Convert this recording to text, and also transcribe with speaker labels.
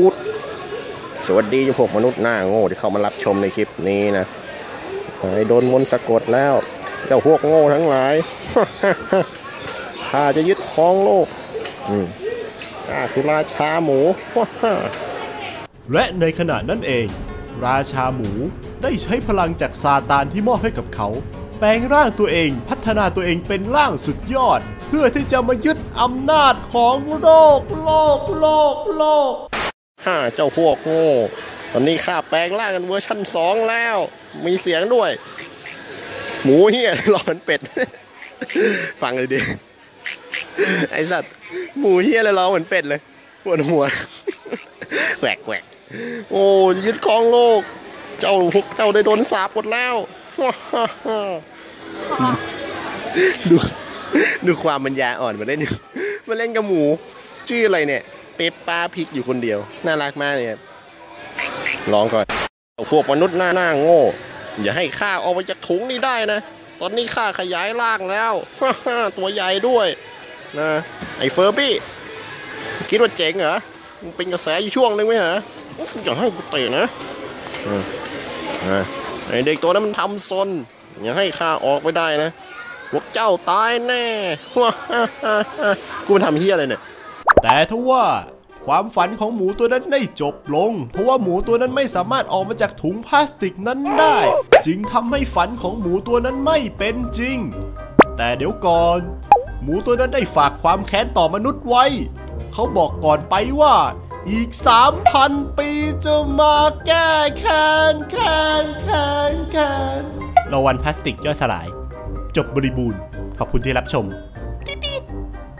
Speaker 1: ปูดสวัสดีพวกมนุษย์หน้าโง่ที่เข้ามารับชมในคลิปนี้นะไอ้โดนมนสะกดแล้ว เจ้าพวกโง่ทั้งหลายข้าจะยึดครองโลกอืมข้าคือราชาหมู
Speaker 2: และในขณะนั้นเอง ราชาหมูได้ใช้พลังจากซาตานที่มอบให้กับเขา แปลงร่างตัวเองพัฒนาตัวเองเป็นร่างสุดยอด เพื่อที่จะมายึดอำนาจของโลก โลก โลก โลก
Speaker 1: ฮ่าเจ้าพวกโง่ตอนนี้ข้าแปลงร่างกันเวอร์ชั่นสองแล้ว มีเสียงด้วย หมูเฮียหลอนเป็ด ฟังเลยดิไอสัตว์หมูเฮียเลยร้องเหมือนเป็ดเลยปวดหัวแหวกแหวกโอ้ยึดครองโลก เจ้าพวกเจ้าได้โดนสาปหมดแล้วดูดูความปัญญาอ่อนมาเล่นมาเล่นกับหมู ชื่ออะไรเนี่ย เปปป้าพริกอยู่คนเดียว น่ารักมากเลยครับร้องก่อนพวกมนุษย์หน้าหน้าโง่ อย่าให้ข้าออกมาจากถุงนี้ได้นะ ตอนนี้ข้าขยายร่างแล้ว ตัวใหญ่ด้วยนะไอ้เฟอร์บี้คิดว่าเจ๋งเหรอมึงเป็นกระแสอยู่ช่วงนึงไหมฮะอย่าให้กูเตะนะไอ้เด็กตัวนั้นมันทำซนอย่าให้ข้าออกไปได้นะพวกเจ้าตายแน่กูมันทำเฮี้ยอะไรเนี่ย
Speaker 2: แต่ทว่า ความฝันของหมูตัวนั้นได้จบลง เพราะว่าหมูตัวนั้นไม่สามารถออกมาจากถุงพลาสติกนั้นได้ จึงทำให้ฝันของหมูตัวนั้นไม่เป็นจริง แต่เดี๋ยวก่อน หมูตัวนั้นได้ฝากความแค้นต่อมนุษย์ไว้ เขาบอกก่อนไปว่าอีก 3,000 ปีจะมาแก้แค้นแค้นแค้นแค้นรางวัลพลาสติกย่อยสลาย จบบริบูรณ์ ขอบคุณที่รับชม